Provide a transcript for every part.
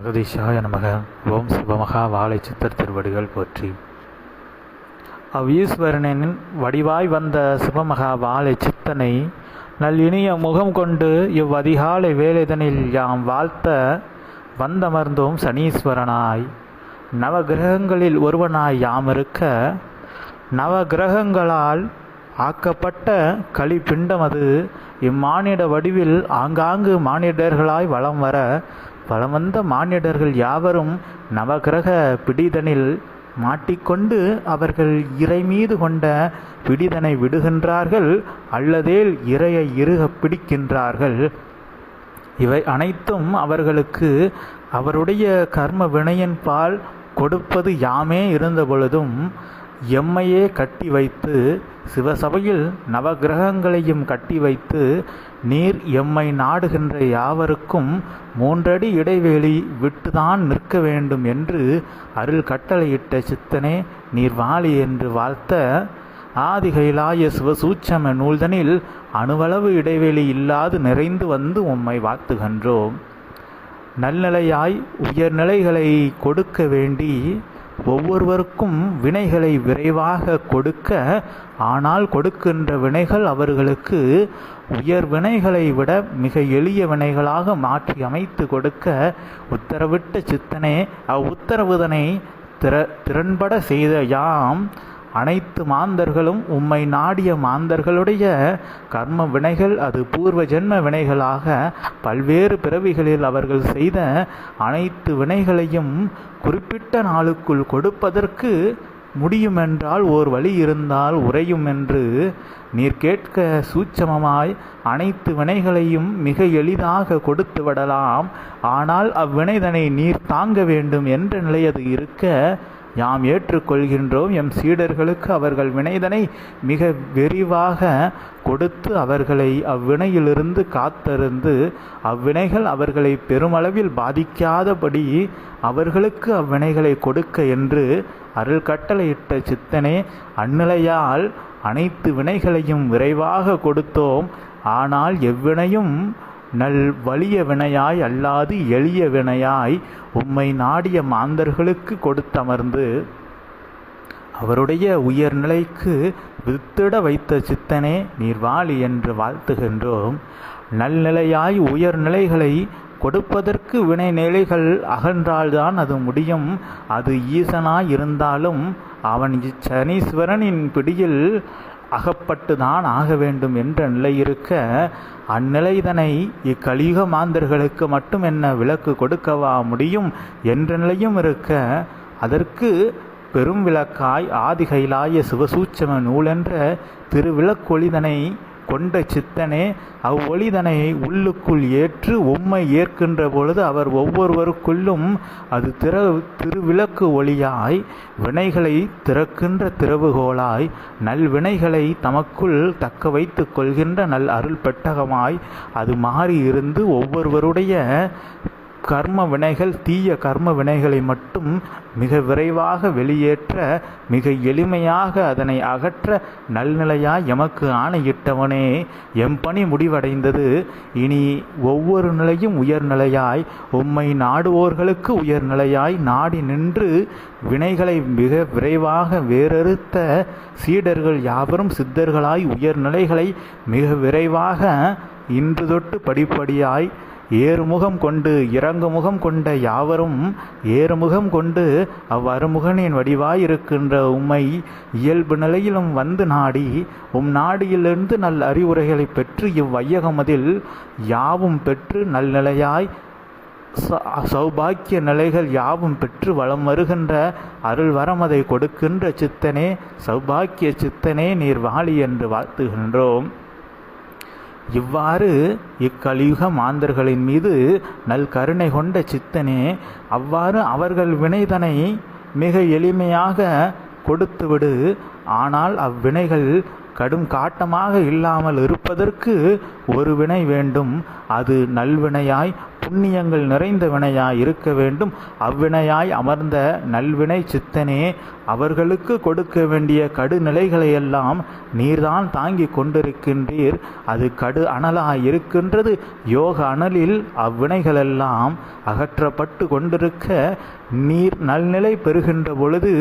அகதீஷாய நமக. ஓம் சிவமகா வாழை சித்தர் திருவடிகள் போற்றி. அவ்வீஸ்வரனின் வடிவாய் வந்த சிவமகா வாழை சித்தனை நல் இனிய முகம் கொண்டு இவ்வதிகாலை வேலைதனில் யாம் வாழ்த்த வந்தமர்ந்தோம் சனீஸ்வரனாய். நவகிரகங்களில் ஒருவனாய் யாம் இருக்க நவகிரகங்களால் ஆக்கப்பட்ட களிப்பிண்டமது இம்மானிட வடிவில் ஆங்காங்கு மானிடர்களாய் வலம் வர பலவந்த வந்த மானிடர்கள் யாவரும் நவகிரக பிடிதனில் மாட்டிக்கொண்டு அவர்கள் இறை மீது கொண்ட பிடிதனை விடுகின்றார்கள் அல்லதேல் இறையை இறுக பிடிக்கின்றார்கள். இவை அனைத்தும் அவர்களுக்கு அவருடைய கர்ம வினையின் பால் கொடுப்பது யாமே இருந்த பொழுதும் எம்மையே கட்டி வைத்து சிவசபையில் நவகிரகங்களையும் கட்டி வைத்து நீர் எம்மை நாடுகின்ற யாவருக்கும் மூன்றடி இடைவெளி விட்டுதான் நிற்க வேண்டும் என்று அருள் கட்டளையிட்ட சித்தனே நீர் வாழி என்று வாழ்த்த ஆதிகைலாய சிவசூட்சம நூல்தனில் அணுவளவு இடைவெளி இல்லாது நிறைந்து வந்து உம்மை வாழ்த்துகின்றோம். நல்நிலையாய் உயர்நிலைகளை கொடுக்க வேண்டி ஒவ்வொருவருக்கும் வினைகளை விரைவாக கொடுக்க ஆனால் கொடுக்கின்ற வினைகள் அவர்களுக்கு உயர் வினைகளை விட மிக எளிய வினைகளாக மாற்றி அமைத்து கொடுக்க உத்தரவிட்ட சித்தனே அவ்வுத்தரவுதனை திற திறன்பட செய்த யாம் அனைத்து மாந்தர்களும் உம்மை நாடிய மாந்தர்களுடைய கர்ம வினைகள் அது பூர்வ ஜென்ம வினைகளாக பல்வேறு பிறவிகளில் அவர்கள் செய்த அனைத்து வினைகளையும் குறிப்பிட்ட நாளுக்குள் கொடுப்பதற்கு முடியுமென்றால் ஓர் வழி இருந்தால் உறையும் என்று நீர் கேட்க சூட்சமமாய் அனைத்து வினைகளையும் மிக எளிதாக கொடுத்து விடலாம். ஆனால் அவ்வினைதனை நீர் தாங்க வேண்டும் என்ற நிலை அது இருக்க யாம் ஏற்றுக்கொள்கின்றோம். எம் சீடர்களுக்கு அவர்கள் வினைதனை மிக விரிவாக கொடுத்து அவர்களை அவ்வினையிலிருந்து காத்தருந்து அவ்வினைகள் அவர்களை பெருமளவில் பாதிக்காதபடி அவர்களுக்கு அவ்வினைகளை கொடுக்க என்று அருள் கட்டளையிட்ட சித்தனே அந்நிலையால் அனைத்து வினைகளையும் விரைவாக கொடுத்தோம். ஆனால் எவ்வினையும் நல் வலிய வினையாய் அல்லாது எளிய வினையாய் உம்மை நாடிய மாந்தர்களுக்கு கொடுத்தமர்ந்து அவருடைய உயர்நிலைக்கு வித்திட வைத்த சித்தனே நீர் வாழி என்று வாழ்த்துகின்றோம். நல்நிலையாய் உயர்நிலைகளை கொடுப்பதற்கு வினை நிலைகள் அகன்றால்தான் அது முடியும். அது ஈசனாய் இருந்தாலும் அவன் சனீஸ்வரனின் பிடியில் அகப்பட்டுதான் ஆக வேண்டும் என்ற நிலை இருக்க அந்நிலைதனை இக்கலியுக மாந்தர்களுக்கு மட்டும் என்ன விளக்கு கொடுக்கவா முடியும் என்ற நிலையும் இருக்க அதற்கு பெரும் விளக்காய் ஆதிகைலாய சிவசூட்சம நூலென்ற திருவிளக்கொளிதனை கொண்ட சித்தனே அவ்வொளிதனை உள்ளுக்குள் ஏற்று உம்மை ஏற்கின்ற பொழுது அவர் ஒவ்வொருவருக்குள்ளும் அது திற திருவிளக்கு ஒளியாய் வினைகளை திறக்கின்ற திறவுகோலாய் நல்வினைகளை தமக்குள் தக்க வைத்து கொள்கின்ற நல் அருள் பெட்டகமாய் அது மாறி இருந்து ஒவ்வொருவருடைய கர்ம வினைகள் தீய கர்ம வினைகளை மட்டும் மிக விரைவாக வெளியேற்ற மிக எளிமையாக அதனை அகற்ற நல்நிலையாய் எமக்கு ஆணையிட்டவனே. எம் பணி முடிவடைந்தது. இனி ஒவ்வொரு நிலையும் உயர்நிலையாய் உம்மை நாடுவோர்களுக்கு உயர்நிலையாய் நாடி நின்று வினைகளை மிக விரைவாக வேறறுத்த சீடர்கள் யாவரும் சித்தர்களாய் உயர்நிலைகளை மிக விரைவாக இன்று தொட்டு படிப்படியாய் ஏறுமுகம் கொண்டு இறங்குமுகம் கொண்ட யாவரும் ஏறுமுகம் கொண்டு அவ்வறுமுகனின் வடிவாயிருக்கின்ற உம்மை இயல்பு நிலையிலும் வந்து நாடி உம் நாடியிலிருந்து நல் அறிவுரைகளை பெற்று இவ்வையகமதில் யாவும் பெற்று நல்நிலையாய் சௌபாக்கிய நிலைகள் யாவும் பெற்று வளம் வருகின்ற அருள் வரமதை கொடுக்கின்ற சித்தனே சௌபாக்கிய சித்தனே நீர் வாழி என்று வாழ்த்துகின்றோம். இவ்வாறு இக்கலியுக மாந்தர்களின் மீது நல் கருணை கொண்ட சித்தனே அவ்வாறு அவர்கள் வினைதனை மிக எளிமையாக கொடுத்துவிடு. ஆனால் அவ்வினைகள் கடும் காட்டமாக இல்லாமல் இருப்பதற்கு ஒரு வினை வேண்டும். அது நல்வினையாய் புண்ணியங்கள் நிறைந்த வினையாய் இருக்க வேண்டும். அவ்வினையாய் அமர்ந்த நல்வினை சித்தனே அவர்களுக்கு கொடுக்க வேண்டிய கடுநிலைகளை எல்லாம் நீர்தான் தாங்கி கொண்டிருக்கின்றீர். அது கடு அனலாய் இருக்கின்றது. யோக அனலில் அவ்வினைகளெல்லாம் அகற்றப்பட்டு கொண்டிருக்க நீர் நல்நிலை பெறுகின்ற பொழுது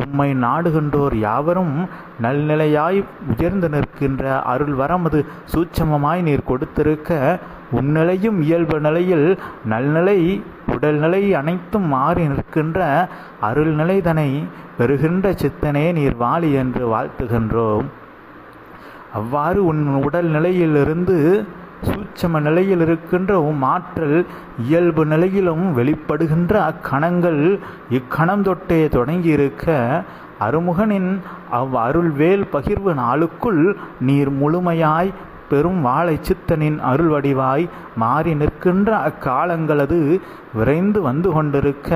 உம்மை நாடுகின்றோர் யாவரும் நல்நிலையாய் உயர்ந்து நிற்கின்ற அருள் வரமது சூட்சமமாய் நீர் கொடுத்திருக்க உன்னிலையும் இயல்பு நிலையில் நல்நிலை உடல்நிலை அனைத்தும் மாறி நிற்கின்ற அருள்நிலைதனை பெறுகின்ற சித்தனே நீர் வாழி என்று வாழ்த்துகின்றோம். அவ்வாறு உன் உடல் நிலையிலிருந்து சூட்சம நிலையில் இருக்கின்ற உம் ஆற்றல் இயல்பு நிலையிலும் வெளிப்படுகின்ற அக்கணங்கள் இக்கணம் தொட்டே தொடங்கியிருக்க அருமுகனின் அவ் அருள்வேல் பகிர்வு நாளுக்குள் நீர் முழுமையாய் பெரும் வாழை சித்தனின் அருள் வடிவாய் மாறி நிற்கின்ற அக்காலங்களது விரைந்து வந்து கொண்டிருக்க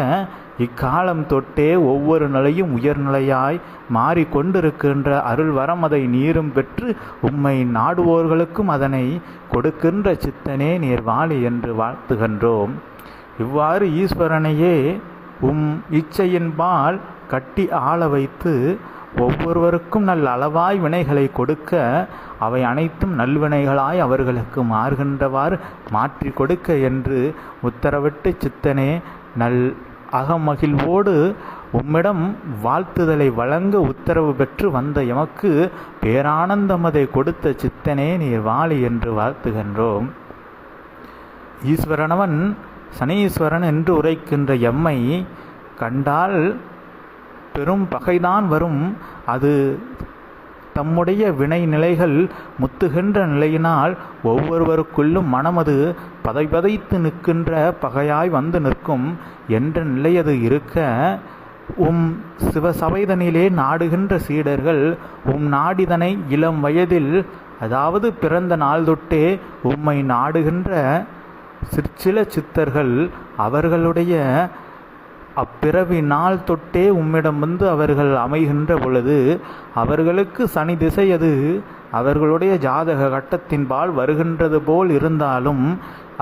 இக்காலம் தொட்டே ஒவ்வொரு நிலையும் உயர்நிலையாய் மாறிக்கொண்டிருக்கின்ற அருள் வரம் அதை நீரும் பெற்று உம்மை நாடுவோர்களுக்கும் அதனை கொடுக்கின்ற சித்தனே நீர் வாழி என்று வாழ்த்துகின்றோம். இவ்வாறு ஈஸ்வரனையே உம் இச்சையின்பால் கட்டி ஆள வைத்து ஒவ்வொருவருக்கும் நல்ல அளவாய் வினைகளை கொடுக்க அவை அனைத்தும் நல்வினைகளாய் அவர்களுக்கு மாறுகின்றவாறு மாற்றி கொடுக்க என்று உத்தரவிட்டு சித்தனே நல் அகமகிழ்வோடு உம்மிடம் வாழ்த்துதலை வழங்க உத்தரவு பெற்று வந்த எமக்கு பேரானந்தமதை கொடுத்த சித்தனே நீர் வாழி என்று வாழ்த்துகின்றோம். ஈஸ்வரனவன் சனீஸ்வரன் என்று உரைக்கின்ற எம்மை கண்டால் பெரும் பகைதான் வரும். அது தம்முடைய வினை நிலைகள் முத்துகின்ற நிலையினால் ஒவ்வொருவருக்குள்ளும் மனமது பதைபதைத்து நிற்கின்ற பகையாய் வந்து நிற்கும் என்ற நிலையது இருக்க உம் சிவசபைதனிலே நாடுகின்ற சீடர்கள் உம் நாடிதனை இளம் வயதில் அதாவது பிறந்த நாள் தொட்டே உம்மை நாடுகின்ற சிற்சில சித்தர்கள் அவர்களுடைய அப்பிறவி நாள் தொட்டே உம்மிடம் வந்து அவர்கள் அமைகின்ற பொழுது அவர்களுக்கு சனி திசை அது அவர்களுடைய ஜாதக கட்டத்தின்பால் வருகின்றது போல் இருந்தாலும்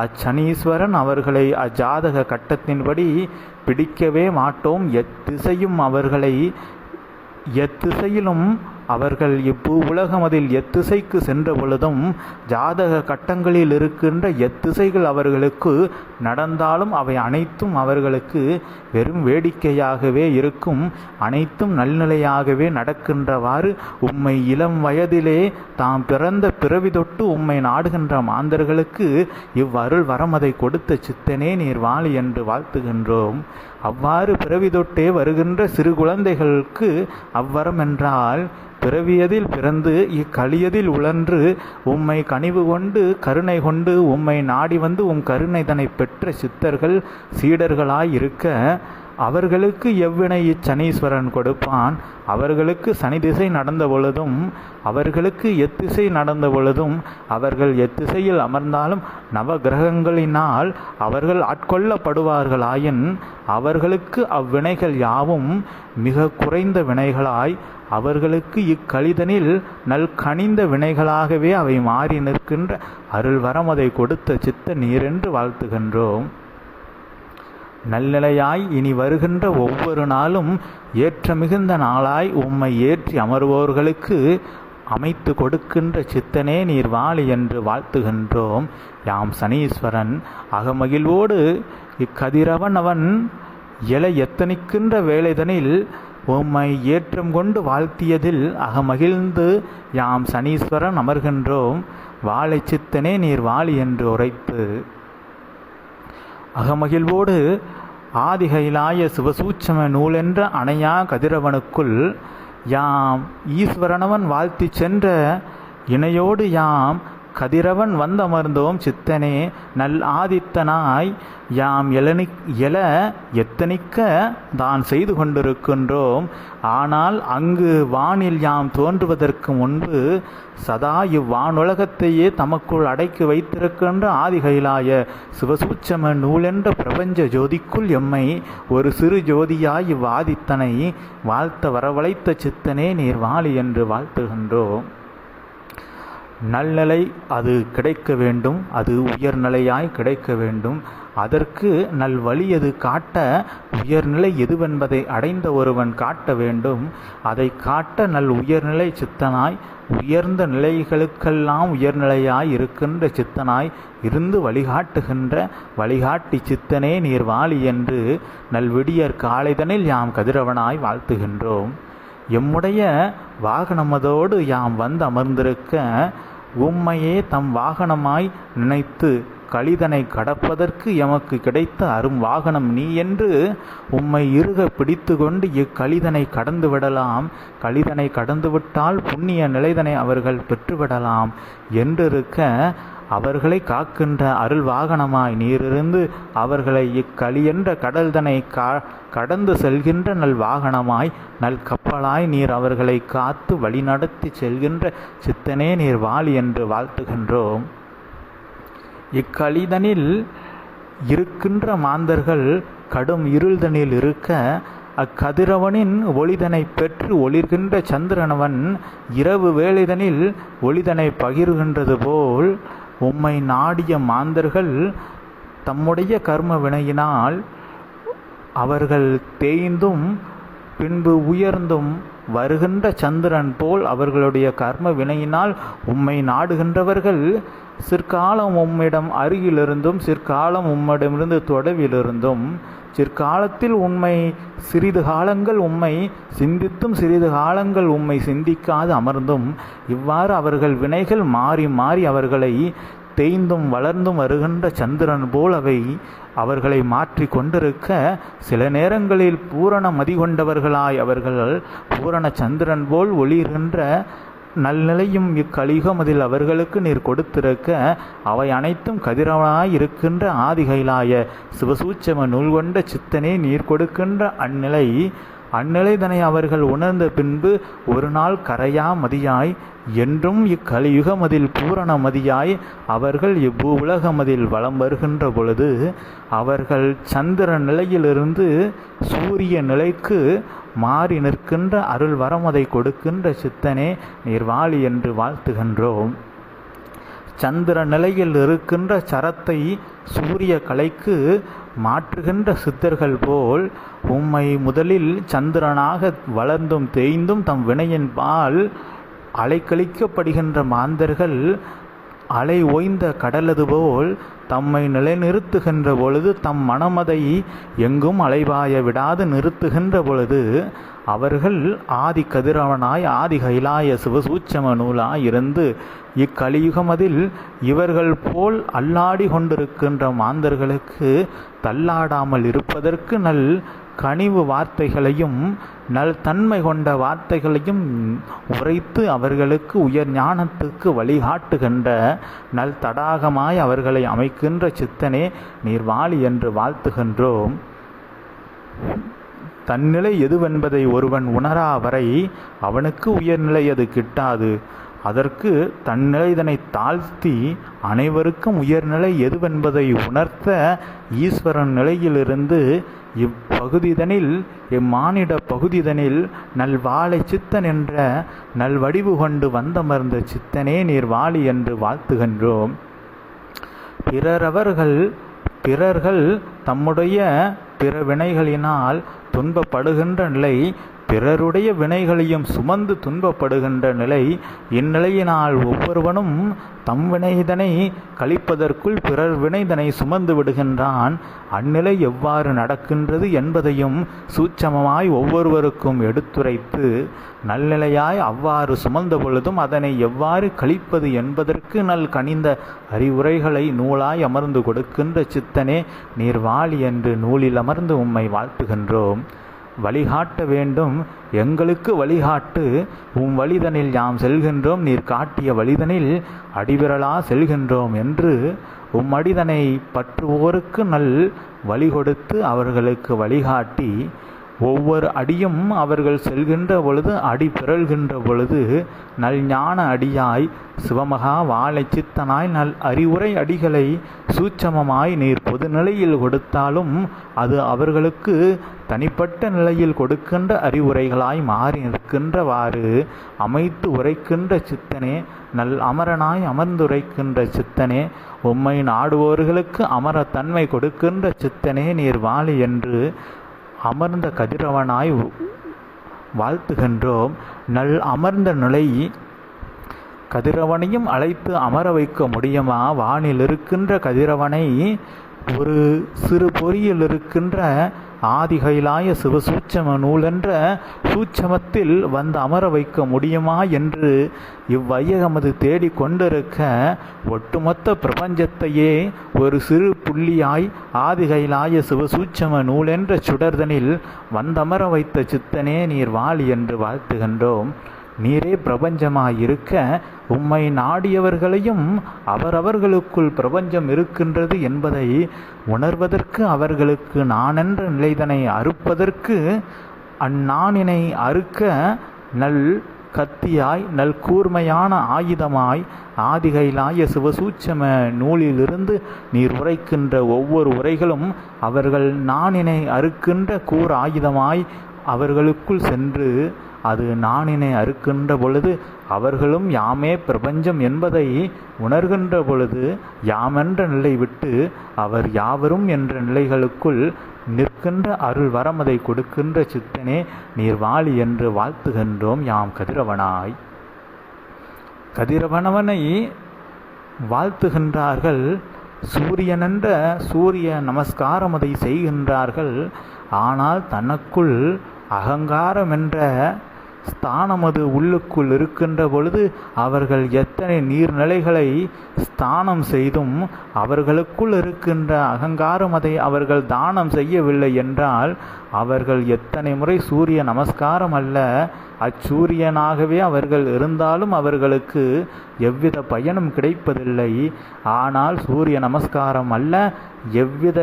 அச்சனீஸ்வரன் அவர்களை அஜாதக கட்டத்தின்படி பிடிக்கவே மாட்டோம். எத்திசையும் அவர்களை எத்திசையிலும் அவர்கள் இப்பூ உலகம் அதில் எத்திசைக்கு சென்ற பொழுதும் ஜாதக கட்டங்களில் இருக்கின்ற எத்திசைகள் அவர்களுக்கு நடந்தாலும் அவை அனைத்தும் அவர்களுக்கு வெறும் வேடிக்கையாகவே இருக்கும். அனைத்தும் நல்நிலையாகவே நடக்கின்றவாறு உம்மை இளம் வயதிலே தாம் பிறந்த பிறவி தொட்டு உம்மை நாடுகின்ற மாந்தர்களுக்கு இவ்வருள் வரமதை கொடுத்த சித்தனே நீர் வாழி என்று வாழ்த்துகின்றோம். அவ்வாறு பிறவி தொட்டே வருகின்ற சிறு குழந்தைகளுக்கு அவ்வரம் என்றால் பிறவியதில் பிறந்து இக்களியதில் உழன்று உம்மை கனிவு கொண்டு கருணை கொண்டு உம்மை நாடி வந்து உம் கருணைதனை பெற்ற சித்தர்கள் சீடர்களாய் இருக்க அவர்களுக்கு எவ்வினை இச்சனீஸ்வரன் கொடுப்பான்? அவர்களுக்கு சனி திசை நடந்த பொழுதும் அவர்களுக்கு எத்திசை நடந்த பொழுதும் அவர்கள் எத்திசையில் அமர்ந்தாலும் நவ கிரகங்களினால் அவர்கள் ஆட்கொள்ளப்படுவார்களாயின் அவர்களுக்கு அவ்வினைகள் யாவும் மிக குறைந்த வினைகளாய் அவர்களுக்கு இக்கழிதனில் நல் கனிந்த வினைகளாகவே அவை மாறி நிற்கின்ற அருள்வரம் அதை கொடுத்த சித்த நீரென்று வாழ்த்துகின்றோம். நல்நிலையாய் இனி வருகின்ற ஒவ்வொரு நாளும் ஏற்ற மிகுந்த நாளாய் உம்மை ஏற்றி அமர்வோர்களுக்கு அமைத்து கொடுக்கின்ற சித்தனே நீர் வாழி என்று வாழ்த்துகின்றோம். யாம் சனீஸ்வரன் அகமகிழ்வோடு இக்கதிரவன் அவன் எல எத்தனிக்கின்ற வேலைதனில் உம்மை ஏற்றம் கொண்டு வாழ்த்தியதில் அகமகிழ்ந்து யாம் சனீஸ்வரன் அமர்கின்றோம். வாழை சித்தனே நீர் வாழி என்று உரைத்து அகமகிழ்வோடு ஆதிகைலாய சிவசூட்சம நூலென்ற அணையா கதிரவனுக்குள் யாம் ஈஸ்வரனவன் வாழ்த்தி சென்ற இணையோடு யாம் கதிரவன் வந்தமர்ந்தோம் சித்தனே நல் ஆதித்தனாய் யாம் எழனி எல எத்தனிக்க தான் செய்து கொண்டிருக்கின்றோம். ஆனால் அங்கு வானில் யாம் தோன்றுவதற்கு முன்பு சதா இவ்வானுலகத்தையே தமக்குள் அடக்கி வைத்திருக்கின்ற ஆதிகைலாய சிவசூட்சம நூலென்ற பிரபஞ்ச ஜோதிக்குள் எம்மை ஒரு சிறு ஜோதியாய் இவ்வாதித்தனை வாழ்த்த வரவழைத்த சித்தனே நீர் வாழி என்று வாழ்த்துகின்றோம். நல்நிலை அது கிடைக்க வேண்டும் அது உயர்நிலையாய் கிடைக்க வேண்டும். அதற்கு நல் வழி அது காட்ட உயர்நிலை எதுவென்பதை அடைந்த ஒருவன் காட்ட வேண்டும். அதை காட்ட நல் உயர்நிலை சித்தனாய் உயர்ந்த நிலைகளுக்கெல்லாம் உயர்நிலையாய் இருக்கின்ற சித்தனாய் இருந்து வழிகாட்டுகின்ற வழிகாட்டி சித்தனே நீர் வாழி என்று நல்விடியற் காலைதனில் யாம் கதிரவனாய் வாழ்த்துகின்றோம். எம்முடைய வாகனமதோடு யாம் வந்து அமர்ந்திருக்க உம்மையே தம் வாகனமாய் நினைத்து கலிதனை கடப்பதற்கு எமக்கு கிடைத்த அரும் வாகனம் நீ என்று உம்மை இருக பிடித்து கொண்டு இக்கலிதனை கடந்து விடலாம். கலிதனை கடந்துவிட்டால் புண்ணிய நிலைதனை அவர்கள் பெற்றுவிடலாம் என்றிருக்க அவர்களை காக்கின்ற அருள் வாகனமாய் நீரிருந்து அவர்களை இக்களியென்ற கடல்தனை கா கடந்து செல்கின்ற நல் வாகனமாய் நல் கப்பலாய் நீர் அவர்களை காத்து வழிநடத்தி செல்கின்ற சித்தனே நீர் வாழி என்று வாழ்த்துகின்றோம். இக்கலிதனில் இருக்கின்ற மாந்தர்கள் கடும் இருள்தனில் இருக்க அக்கதிரவனின் ஒளிதனை பெற்று ஒளிர்கின்ற சந்திரனவன் இரவு வேளைதனில் ஒளிதனை பகிர்கின்றது போல் உம்மை நாடிய மாந்தர்கள் தம்முடைய கர்ம வினையினால் அவர்கள் தேய்ந்தும் பின்பு உயர்ந்தும் வருகின்ற சந்திரன் போல் அவர்களுடைய கர்ம வினையினால் உம்மை நாடுகின்றவர்கள் சிற்காலம் உம்மிடம் அருகிலிருந்தும் சிற்காலம் உம்மிடமிருந்து தொடவிலிருந்தும் சிற்காலத்தில் உண்மை சிறிது காலங்கள் உம்மை சிந்தித்தும் சிறிது காலங்கள் உம்மை சிந்திக்காது அமர்ந்தும் இவ்வாறு அவர்கள் வினைகள் மாறி மாறி அவர்களை தேய்ந்தும் வளர்ந்தும் வருகின்ற சந்திரன் போல் அவை அவர்களை மாற்றி கொண்டிருக்க சில நேரங்களில் பூரண மதி கொண்டவர்களாய் அவர்கள் பூரண சந்திரன் போல் ஒளிர்கின்ற நல்நிலையும் இக்கலிகம் அதில் அவர்களுக்கு நீர் கொடுத்திருக்க அவை அனைத்தும் கதிரவனாய் இருக்கின்ற ஆதிகைலாய சிவசூச்சம நூல் கொண்ட சித்தனே நீர் கொடுக்கின்ற அந்நிலை அந்நிலைதனை அவர்கள் உணர்ந்த பின்பு ஒரு நாள் கரையா மதியாய் என்றும் இக்கலியுகமதில் பூரண மதியாய் அவர்கள் இவ்வு உலகமதில் வலம் வருகின்ற பொழுது அவர்கள் சந்திர நிலையிலிருந்து சூரிய நிலைக்கு மாறி நிற்கின்ற அருள் வரமதை கொடுக்கின்ற சித்தனே நீர்வாளி என்று வாழ்த்துகின்றோம். சந்திர நிலையில் இருக்கின்ற சரத்தை சூரிய கலைக்கு மாற்றுகின்ற சித்தர்கள் போல் உம்மை முதலில் சந்திரனாக வளர்ந்தும் தேய்ந்தும் தம் வினையின் பால் அலைக்கழிக்கப்படுகின்ற மாந்தர்கள் அலை ஓய்ந்த கடலது போல் தம்மை நிலைநிறுத்துகின்ற பொழுது தம் மனமதை எங்கும் அலைவாய விடாது நிறுத்துகின்ற பொழுது அவர்கள் ஆதி கதிரவனாய் ஆதி கைலாய சிவசூச்சம நூலாய் இருந்து இக்கலியுகமதில் இவர்கள் போல் அல்லாடி கொண்டிருக்கின்ற மாந்தர்களுக்கு தள்ளாடாமல் இருப்பதற்கு நல் கனிவு வார்த்தைகளையும் நல் தன்மை கொண்ட வார்த்தைகளையும் உரைத்து அவர்களுக்கு உயர் ஞானத்துக்கு வழிகாட்டுகின்ற நல் தடாகமாய் அவர்களை அமைக்கின்ற சித்தனே நீர் வாழி என்று வாழ்த்துகின்றோம். தன்னிலை எதுவென்பதை ஒருவன் உணரா வரை அவனுக்கு உயர்நிலை அது கிட்டாது. அதற்கு தன்னிலைதனை தாழ்த்தி அனைவருக்கும் உயர்நிலை எதுவென்பதை உணர்த்த ஈஸ்வரன் நிலையிலிருந்து இப்பகுதிதனில் இம்மானிட பகுதிதனில் நல்வாழை சித்தன் என்ற நல்வடிவு கொண்டு வந்தமர்ந்த சித்தனே நீர் வாழி என்று வாழ்த்துகின்றோம். பிறரவர்கள் பிறர்கள் தம்முடைய பிற வினைகளினால் துன்பப்படுகின்ற நிலை பிறருடைய வினைகளையும் சுமந்து துன்பப்படுகின்ற நிலை இந்நிலையினால் ஒவ்வொருவனும் தம் வினைதனை கழிப்பதற்குள் பிறர் வினைதனை சுமந்து விடுகின்றான். அந்நிலை எவ்வாறு நடக்கின்றது என்பதையும் சூட்சமமாய் ஒவ்வொருவருக்கும் எடுத்துரைத்து நல்நிலையாய் அவ்வாறு சுமந்த பொழுதும் அதனை எவ்வாறு கழிப்பது என்பதற்கு நல் கனிந்த அறிவுரைகளை நூலாய் அமர்ந்து கொடுக்கின்ற சித்தனே நீர் வாழி என்று நூலில் அமர்ந்து உம்மை வாழ்த்துகின்றோம். வழிகாட்ட வேண்டும். எங்களுக்கு வழிகாட்டு. உம் வழிதனில் யாம் செல்கின்றோம். நீர் காட்டிய வழிதனில் அடிவிரலா செல்கின்றோம் என்று உம் அடிதனை பற்றுவோருக்கு நல் வழி கொடுத்து அவர்களுக்கு வழிகாட்டி ஒவ்வொரு அடியும் அவர்கள் செல்கின்ற பொழுது அடி பிறழ்கின்ற பொழுது நல் ஞான அடியாய் சிவமகா வாழை சித்தனாய் நல் அறிவுரை அடிகளை சூட்சமமாய் நீர் பொதுநிலையில் கொடுத்தாலும் அது அவர்களுக்கு தனிப்பட்ட நிலையில் கொடுக்கின்ற அறிவுரைகளாய் மாறி நிற்கின்றவாறு அமைத்து உரைக்கின்ற சித்தனே நல் அமரனாய் அமர்ந்துரைக்கின்ற சித்தனே உம்மை நாடுவோர்களுக்கு அமரத்தன்மை கொடுக்கின்ற சித்தனே நீர் வாழி என்று அமர்ந்த கதிரவனாய் வாழ்த்துகின்றோம். நல் அமர்ந்த நிலை கதிரவனையும் அழைத்து அமர வைக்க முடியுமா? வானில் இருக்கின்ற கதிரவனை ஒரு சிறு பொறியில் இருக்கின்ற ஆதிகைலாய சிவசூட்சம நூலென்ற சூட்சமத்தில் வந்து அமர வைக்க முடியுமா என்று இவ்வையகமது தேடிக்கொண்டிருக்க ஒட்டுமொத்த பிரபஞ்சத்தையே ஒரு சிறு புள்ளியாய் ஆதிகைலாய சிவசூட்சம நூலென்ற சுடர்தனில் வந்தமர வைத்த சித்தனே நீர் வாழ் என்று வாழ்த்துகின்றோம். நீரே பிரபஞ்சமாயிருக்க உம்மை நாடியவர்களையும் அவரவர்களுக்குள் பிரபஞ்சம் இருக்கின்றது என்பதை உணர்வதற்கு அவர்களுக்கு நானென்ற நிலைதனை அறுப்பதற்கு அந்நானினை அறுக்க நல் கத்தியாய் நல் கூர்மையான ஆயுதமாய் ஆதிகைலாய சிவசூட்சம நூலிலிருந்து நீர் உரைக்கின்ற ஒவ்வொரு உரைகளும் அவர்கள் நானினை அறுக்கின்ற கூர் ஆயுதமாய் அவர்களுக்குள் சென்று அது நானினை அறுக்கின்ற பொழுது அவர்களும் யாமே பிரபஞ்சம் என்பதை உணர்கின்ற பொழுது யாமென்ற நிலை விட்டு அவர் யாவரும் என்ற நிலைகளுக்குள் நிற்கின்ற அருள் வரமதை கொடுக்கின்ற சித்தனே நீர் வாழி என்று வாழ்த்துகின்றோம் யாம் கதிரவனாய். கதிரவனவனை வாழ்த்துகின்றார்கள் சூரியனென்ற சூரிய நமஸ்காரம் அதை செய்கின்றார்கள் ஆனால் தனக்குள் அகங்காரம் என்ற ஸ்தானமது உள்ளுக்குள் இருக்கின்ற பொழுது அவர்கள் எத்தனை நீர்நிலைகளை ஸ்தானம் செய்தும் அவர்களுக்குள் இருக்கின்ற அகங்காரம் அதை அவர்கள் தானம் செய்யவில்லை என்றால் அவர்கள் எத்தனை முறை சூரிய நமஸ்காரம் அல்ல அச்சூரியனாகவே அவர்கள் இருந்தாலும் அவர்களுக்கு எவ்வித பயனும் கிடைப்பதில்லை. ஆனால் சூரிய நமஸ்காரம் அல்ல எவ்வித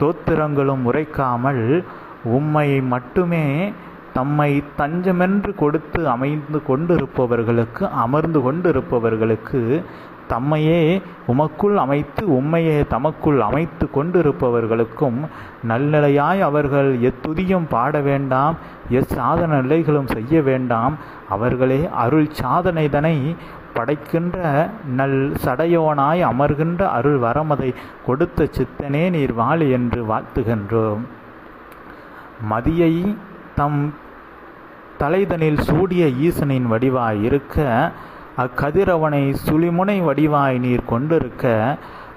தோத்திரங்களும் உரைக்காமல் உம்மை மட்டுமே தம்மை தஞ்சமென்று கொடுத்து அமைந்து கொண்டிருப்பவர்களுக்கு அமர்ந்து கொண்டிருப்பவர்களுக்கு தம்மையே உமக்குள் அமைத்து உம்மையே தமக்குள் அமைத்து கொண்டிருப்பவர்களுக்கும் நல்நிலையாய் அவர்கள் எத்துதியும் பாட வேண்டாம் எஸ் சாதன நிலைகளும் செய்ய வேண்டாம். அவர்களே அருள் சாதனைதனை படைக்கின்ற நல் சடையோனாய் அமர்கின்ற அருள் வரமதை கொடுத்த சித்தனே நீர் வாழி என்று வாழ்த்துகின்றோம். மதியை தம் தலைதனில் சூடிய ஈசனின் வடிவாய் இருக்க அக்கதிரவனை சுழிமுனை வடிவாய் நீர் கொண்டிருக்க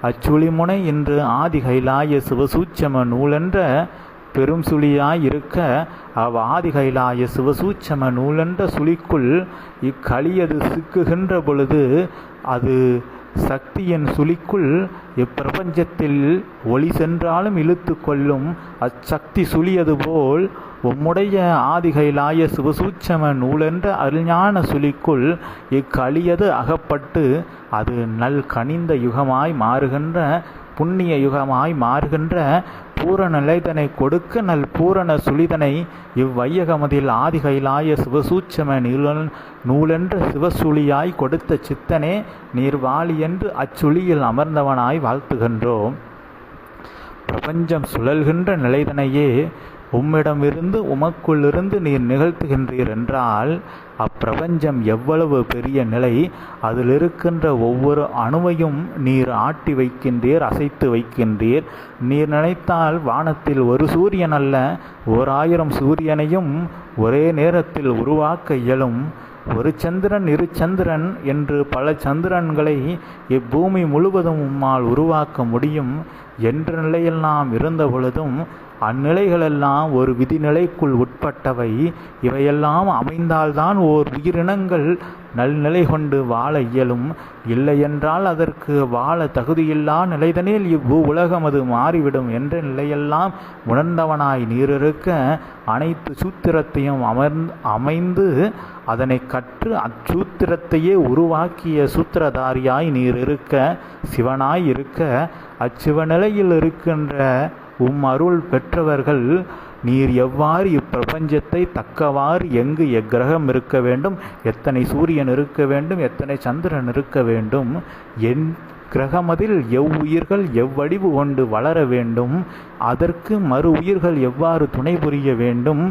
அச்சுழிமுனை என்று ஆதி கைலாய சிவசூச்சம நூலென்ற பெரும் சுழியாய் இருக்க அவ் ஆதி கைலாய சிவசூச்சம நூலென்ற சுழிக்குள் இக்களியது சிக்குகின்ற பொழுது அது சக்தியின் சுழிக்குள் இப்பிரபஞ்சத்தில் ஒளி சென்றாலும் இழுத்து கொள்ளும் அச்சக்தி சுழியது போல் உம்முடைய ஆதிகைலாய சிவசூட்சம நூலென்ற அருஞான சுழிக்குள் இக்களியது அகப்பட்டு அது நல் கனிந்த யுகமாய் மாறுகின்ற புண்ணிய யுகமாய் மாறுகின்ற பூரண நிலைதனை கொடுக்க நல் பூரண சுழிதனை இவ்வையகமதில் ஆதிகைலாய சிவசூட்சம நீலன் நூலென்ற சிவசுழியாய் கொடுத்த சித்தனே நீர்வாளி என்று அச்சுழியில் அமர்ந்தவனாய் வாழ்த்துகின்றோம். பிரபஞ்சம் சுழல்கின்ற நிலைதனையே உம்மிடமிருந்து உமக்குள்ளிருந்து நீர் நிகழ்த்துகின்றீர் என்றால் அப்பிரபஞ்சம் எவ்வளவு பெரிய நிலை அதில் இருக்கின்ற ஒவ்வொரு அணுவையும் நீர் ஆட்டி வைக்கின்றீர் அசைத்து வைக்கின்றீர். நீர் நினைத்தால் வானத்தில் ஒரு சூரியன் அல்ல ஓர் ஆயிரம் சூரியனையும் ஒரே நேரத்தில் உருவாக்க இயலும். ஒரு சந்திரன் இரு சந்திரன் என்று பல சந்திரன்களை இப்பூமி முழுவதும் உம்மால் உருவாக்க முடியும். என்ற நிலையில் நாம் இருந்த பொழுதும் அந்நிலைகளெல்லாம் ஒரு விதிநிலைக்குள் உட்பட்டவை. இவையெல்லாம் அமைந்தால்தான் ஓர் உயிரினங்கள் நல்நிலை கொண்டு வாழ இயலும். இல்லையென்றால் அதற்கு வாழ தகுதியில்லா நிலைதனில் இவ்வு உலகம் அது மாறிவிடும் என்ற நிலையெல்லாம் உணர்ந்தவனாய் நீரிருக்க அனைத்து சூத்திரத்தையும் அமர் அமைந்து அதனை கற்று அச்சூத்திரத்தையே உருவாக்கிய சூத்திரதாரியாய் நீர் இருக்க சிவனாய் இருக்க அச்சிவநிலையில் இருக்கின்ற உம் அருள் பெற்றவர்கள் நீர் எவ்வாறு இப்பிரபஞ்சத்தை தக்கவாறு எங்கு எக்கிரகம் இருக்க வேண்டும் எத்தனை சூரியன் இருக்க வேண்டும் எத்தனை சந்திரன் இருக்க வேண்டும் என் கிரகமதில் எவ்வுயிர்கள் எவ்வடிவு கொண்டு வளர வேண்டும் அதற்கு மறு உயிர்கள் எவ்வாறு துணை புரிய வேண்டும்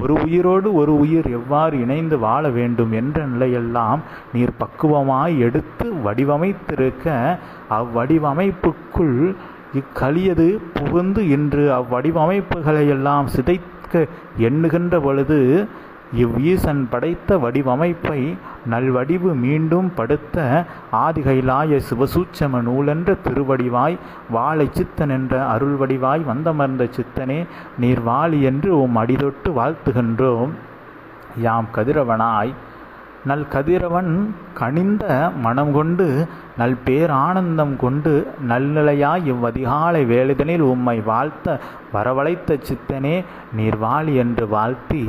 ஒரு உயிரோடு ஒரு உயிர் எவ்வாறு இணைந்து வாழ வேண்டும் என்ற நிலையெல்லாம் நீர் பக்குவமாய் எடுத்து வடிவமைத்திருக்க அவ்வடிவமைப்புக்குள் இக்கலியது புகுந்து இன்று அவ்வடிவமைப்புகளையெல்லாம் சிதைக்க எண்ணுகின்ற பொழுது இவ்வீசன் படைத்த வடிவமைப்பை நல்வடிவு மீண்டும் படுத்த ஆதிகைலாய சிவசூட்சம நூலென்ற திருவடிவாய் வாழை சித்தன் என்ற அருள்வடிவாய் வந்தமர்ந்த சித்தனே நீர் வாழி என்று உம் அடிதொட்டு வாழ்த்துகின்றோம். யாம் கதிரவனாய் நல் கதிரவன் கனிந்த மனம் கொண்டு நல் பேரானந்தம் கொண்டு நல்நிலையாய் இவ்வதிகாலை வேலைதனில் உம்மை வாழ்த்த வரவழைத்த சித்தனே நீர் வாழி என்று வாழ்த்தி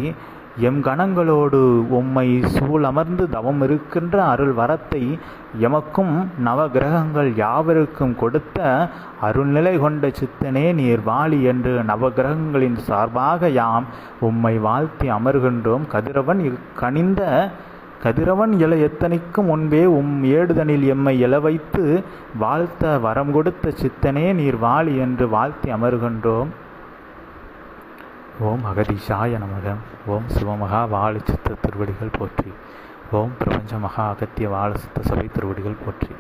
எம் கணங்களோடு உம்மை சூழமர்ந்து தவம் இருக்கின்ற அருள் வரத்தை எமக்கும் நவகிரகங்கள் யாவருக்கும் கொடுத்த அருள்நிலை கொண்ட சித்தனே நீர் வாழி என்று நவகிரகங்களின் சார்பாக யாம் உம்மை வாழ்த்தி அமர்கின்றோம். கதிரவன் கனிந்த கதிரவன் இலை எத்தனைக்கும் முன்பே உம் ஏடுதனில் எம்மை இல வைத்து வாழ்த்த வரம் கொடுத்த சித்தனே நீர் வாழி என்று வாழ்த்தி அமர்கின்றோம். ஓம் அகதீஷாய நமக. ஓம் சிவமகா வாழ சித்த திருவடிகள் போற்றி. ஓம் பிரபஞ்ச மகா அகத்திய வாழ சித்த சபை திருவடிகள் போற்றி.